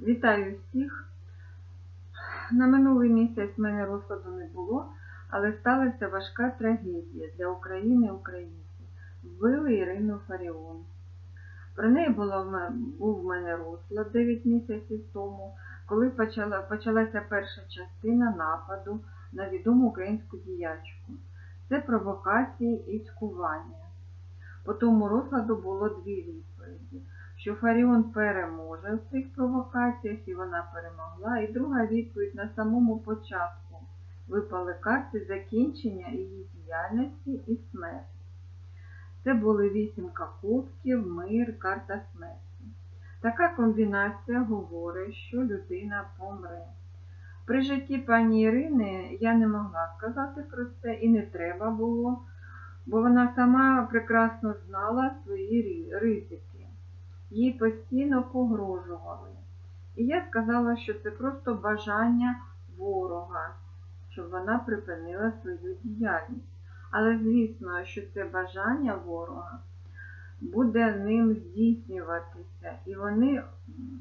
Вітаю всіх. На минулий місяць в мене розкладу не було, але сталася важка трагедія для України і українців. Вбили Ірину Фаріон. Про неї ме- був в мене розклад 9 місяців тому, коли почала, почалася перша частина нападу на відому українську діячку. Це провокації і цькування. По тому розкладу було дві відповіді що Фаріон переможе в цих провокаціях, і вона перемогла. І друга відповідь на самому початку випали карти закінчення її діяльності і смерті. Це були вісімка кубків, мир, карта смерті. Така комбінація говорить, що людина помре. При житті пані Ірини я не могла сказати про це і не треба було, бо вона сама прекрасно знала свої ризики їй постійно погрожували. І я сказала, що це просто бажання ворога, щоб вона припинила свою діяльність. Але звісно, що це бажання ворога буде ним здійснюватися. І вони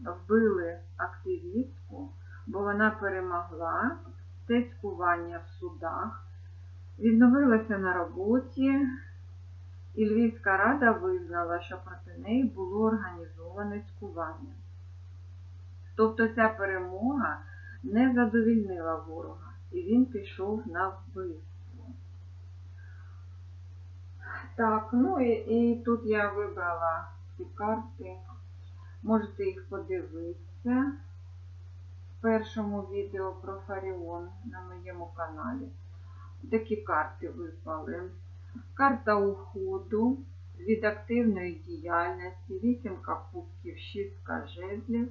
вбили активістку, бо вона перемогла це цькування в судах, відновилася на роботі, і Львівська рада визнала, що проти неї було організоване цькування. Тобто ця перемога не задовільнила ворога, і він пішов на вбивство. Так, ну і, і тут я вибрала ці карти. Можете їх подивитися в першому відео про Фаріон на моєму каналі. Такі карти випали. Карта уходу від активної діяльності, вісімка кубків, шістка жезлів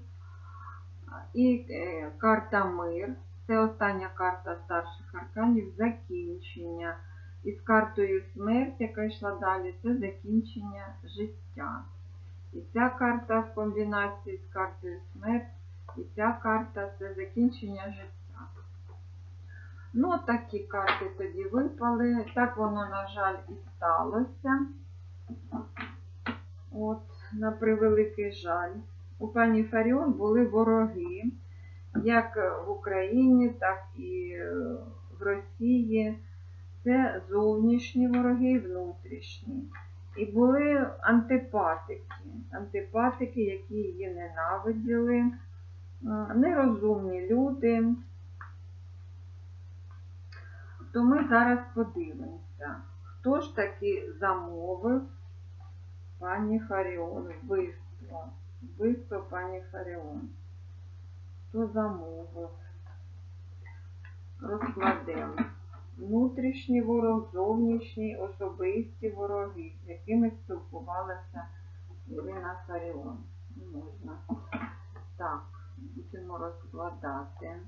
і е, карта мир. Це остання карта старших арканів, закінчення. І з картою смерть, яка йшла далі, це закінчення життя. І ця карта в комбінації з картою смерть, і ця карта це закінчення життя. Ну, такі карти тоді випали. Так воно, на жаль, і сталося. От, на превеликий жаль. У пані Фаріон були вороги, як в Україні, так і е, в Росії. Це зовнішні вороги і внутрішні. І були антипатики. Антипатики, які її ненавиділи, е, нерозумні люди. То ми зараз подивимося, хто ж таки замовив пані Фаріон вбивство. Вбивство пані Фаріон. Хто замовив? Розкладемо. Внутрішній ворог, зовнішній, особисті вороги, з якими спілкувалася Ірина Фаріон. Не можна. Так, будемо розкладати.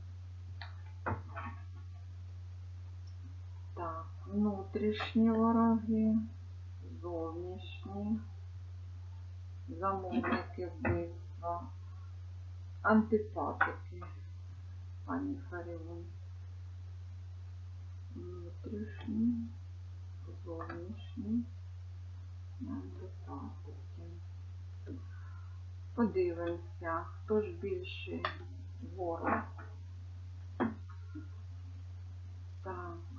Внутрішні вороги, зовнішні, замовники вбивства, антипатики, пані Фаріон. Внутрішні, зовнішні, антипатики. Подивимося, хто ж більший ворог. Так.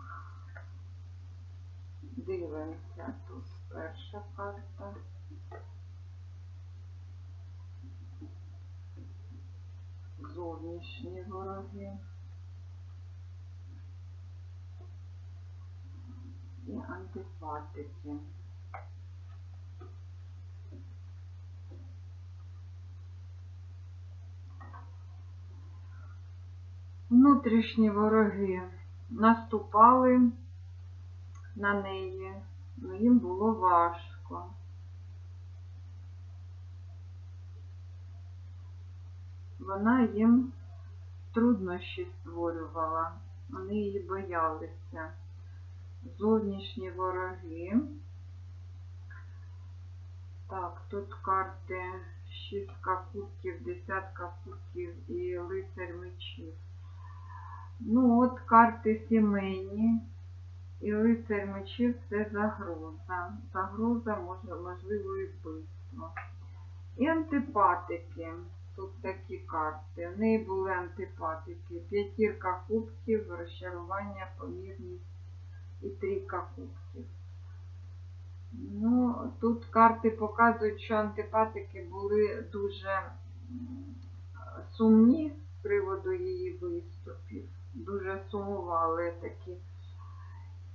Дивимося тут перша карта. Зовнішні вороги. І антипатики. Внутрішні вороги наступали на неї, але їм було важко. Вона їм труднощі створювала, вони її боялися. Зовнішні вороги. Так, тут карти шістка кубків, десятка кубків і лицар мечів. Ну, от карти сімейні. І лицар мечів це загроза. Загроза може, можливо і вбивство. І антипатики. тут такі карти. В неї були антипатики. П'ятірка кубків, розчарування, помірність і трійка кубків. Ну, тут карти показують, що антипатики були дуже сумні з приводу її виступів. Дуже сумували такі.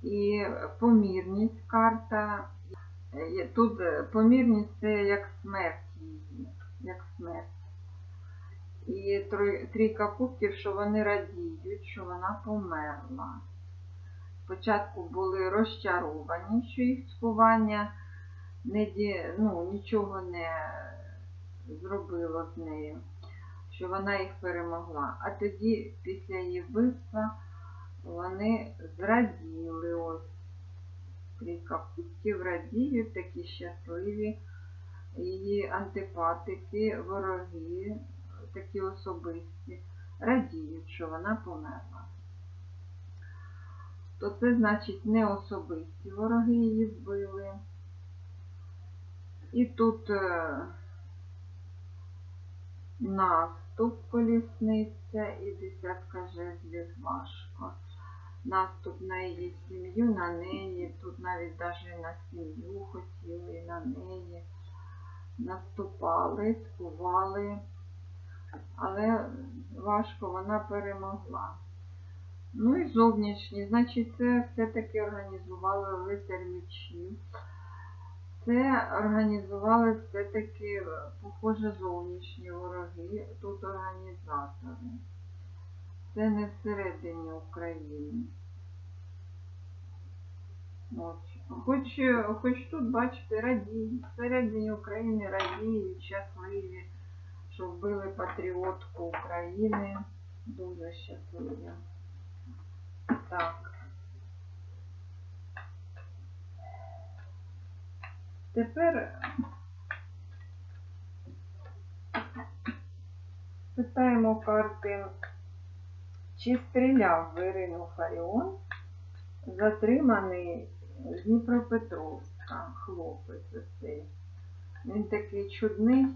І помірність карта. Е, Тут е, помірність це як смерть її, як смерть. І трійка кубків, що вони радіють, що вона померла. Спочатку були розчаровані, що їх цькування не ну, нічого не зробило з нею, що вона їх перемогла. А тоді, після її вбивства, вони зраділи. Ось трійка кубків радіють, такі щасливі. Її антипатики, вороги, такі особисті, радіють, що вона померла. То це значить не особисті вороги її вбили. І тут е, наступ колісниця і десятка жезлів важко. Наступ на її сім'ю, на неї, тут навіть навіть на сім'ю хотіли, на неї. Наступали, цькували, але важко вона перемогла. Ну і зовнішні, значить, це все-таки організували лицар мечів. Це організували все-таки, похоже, зовнішні вороги, тут організатори. Це не всередині України. От. Хоч, хоч тут, бачите, радіють, всередині України радіють, щасливі, що вбили патріотку України. Дуже щасливі. Так. Тепер питаємо карти, чи стріляв в Ірину Фаріон, затриманий з Дніпропетровська хлопець оцей. Він такий чудний.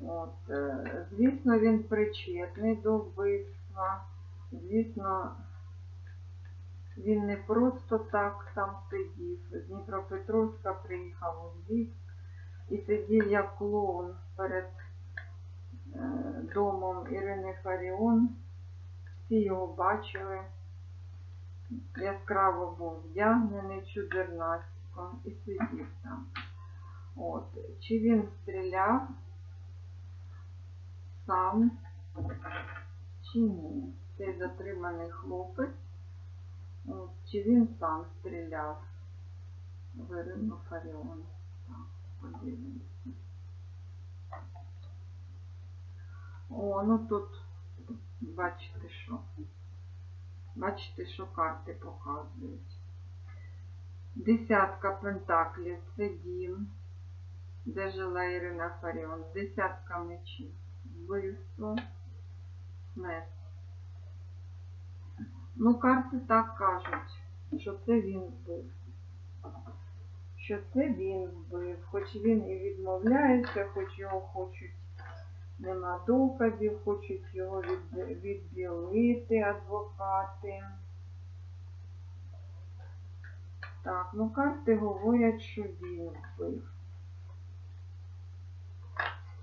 От, е, звісно, він причетний до вбивства. Звісно, він не просто так там сидів. З Дніпропетровська приїхав у Львів і сидів як клоун перед е, домом Ірини Фаріон. Всі його бачили. Яскраво був вдягнений чудернацько і сидів там. От. Чи він стріляв сам, чи ні? Цей затриманий хлопець. От, чи він сам стріляв в Ірину Фаріон? Так, подивимося. О, ну тут бачите, що. Бачите, що карти показують. Десятка пентаклів це дім, де жила Ірина Фаріон. Десятка мечів. Вбивство, смерть. Ну, карти так кажуть, що це він вбив. Що це він вбив, хоч він і відмовляється, хоч його хочуть, нема доказів, хочуть його відділити адвокати. Так, ну карти говорять, що він вбив.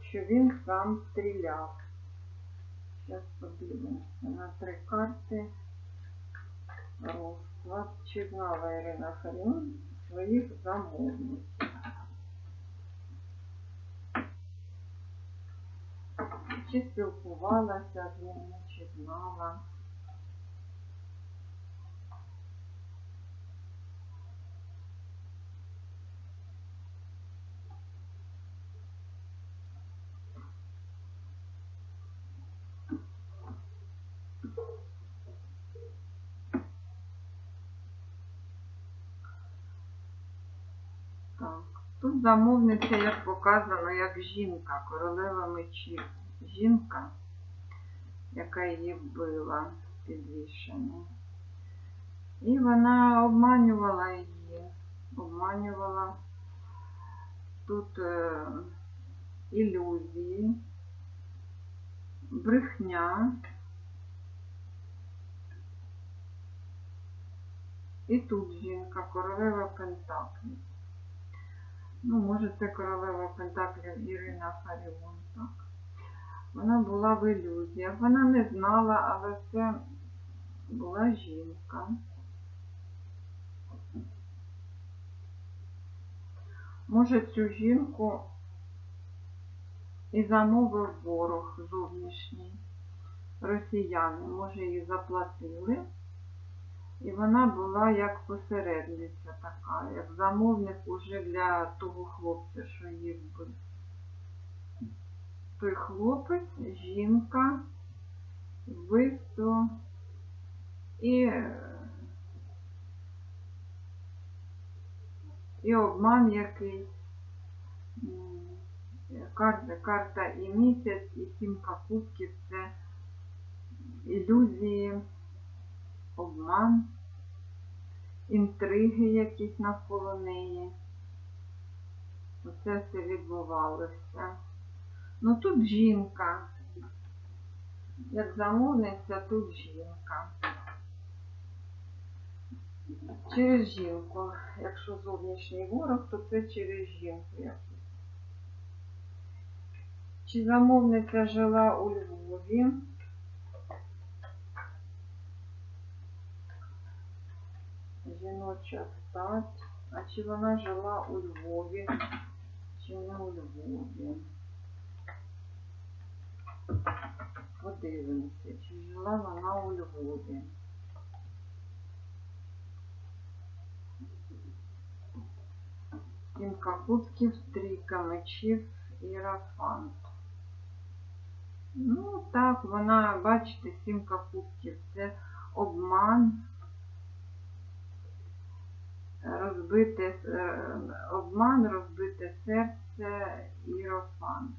Що він сам стріляв. Зараз подивимося на три карти. Чи знала Ірина Фаріон своїх замовників? Чи спілкувалася з ними, чи знала? Тут замовниця, як показано, як жінка, королева мечів. Жінка, яка її вбила підвішену. І вона обманювала її, обманювала тут е, ілюзії, брехня. І тут жінка, королева Пентаклів. Ну, може, це королева Пентаклів Ірина Фаріон, так. Вона була в ілюзіях. Вона не знала, але це була жінка. Може, цю жінку і замовив ворог зовнішній, росіяни, може, її заплатили. І вона була як посередниця така, як замовник уже для того хлопця, що її вбив. Той хлопець, жінка, вбивство і, і обман якийсь. Карта, карта і місяць, і сімка кубків це ілюзії, обман, інтриги якісь навколо неї. Оце все відбувалося. Ну тут жінка. Як замовниця, тут жінка. Через жінку. Якщо зовнішній ворог, то це через жінку. Чи замовниця жила у Львові? Жіноча стать. А чи вона жила у Львові? Чи не у Львові? Подивимося, чи жила вона у Львові. Сімка кубків, трійка мечів і рафант. Ну так, вона, бачите, сімка кубків це обман, розбите е, обман, розбите серце і рофант.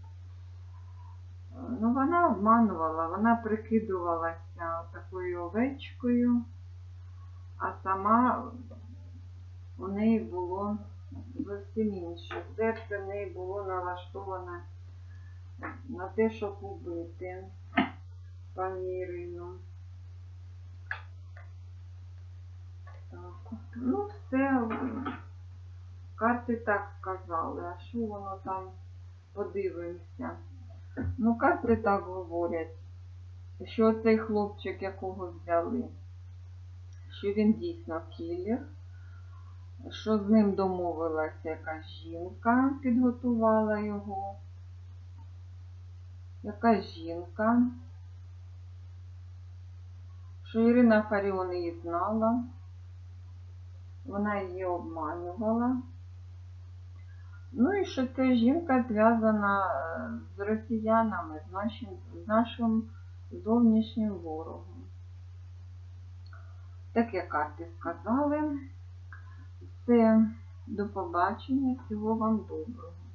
Ну, вона обманувала, вона прикидувалася такою овечкою, а сама у неї було зовсім інше. Серце в неї було налаштоване на те, щоб убити пані Ірину. Так. Ну, все, карти так сказали, а що воно там подивимося. Ну, карти так говорять, що цей хлопчик, якого взяли, що він дійсно кілер, що з ним домовилася якась жінка, підготувала його. Якась жінка, що Ірина Фаріон її знала, вона її обманювала. Ну і що ця жінка зв'язана е, з росіянами, з нашим, з нашим зовнішнім ворогом. Так як карти сказали. Все, до побачення, всього вам доброго.